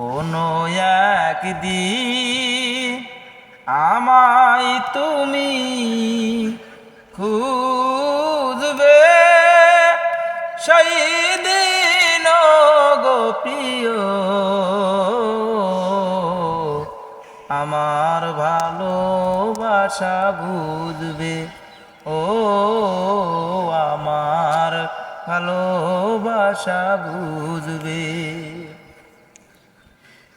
কোনো একদিন, আমায় তুমি খুঁজবে। সেই দিন গোপ্রিয় আমার ভালোবাসা বুঝবে। ও আমার ভালোবাসা বুঝবে।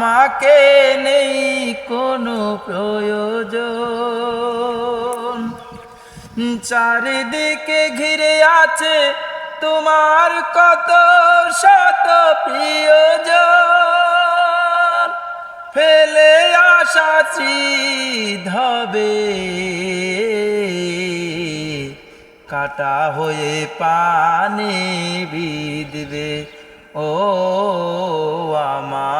আমাকে নেই কোনো প্রয়োজন। চারিদিকে ঘিরে আছে তোমার কত শত প্রিয়জন। ফেলে আসা হবে। কাটা হয়ে পানি বিদবে ও আমার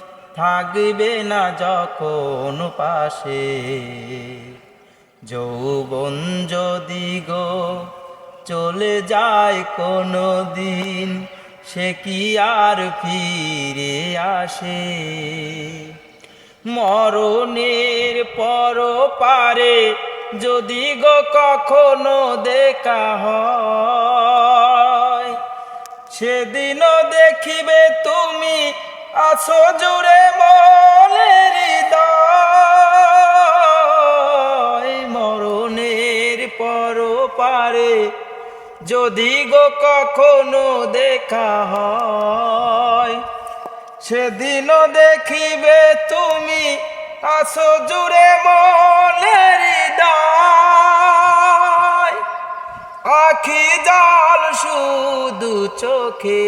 থাকবে না যখন পাশে। যৌবন যদি গো চলে যায় কোনো দিন সে কি আর ফিরে আসে? মরণের পর পারে যদি গো কখনো দেখা হয়, সেদিনও দেখিবে তুমি আছো জুড়ে মনের মরণের পর পারে যদি গো কখনো দেখা হয় সেদিনও দেখিবে তুমি আছো জুড়ে মনের আখি জল শুধু চোখে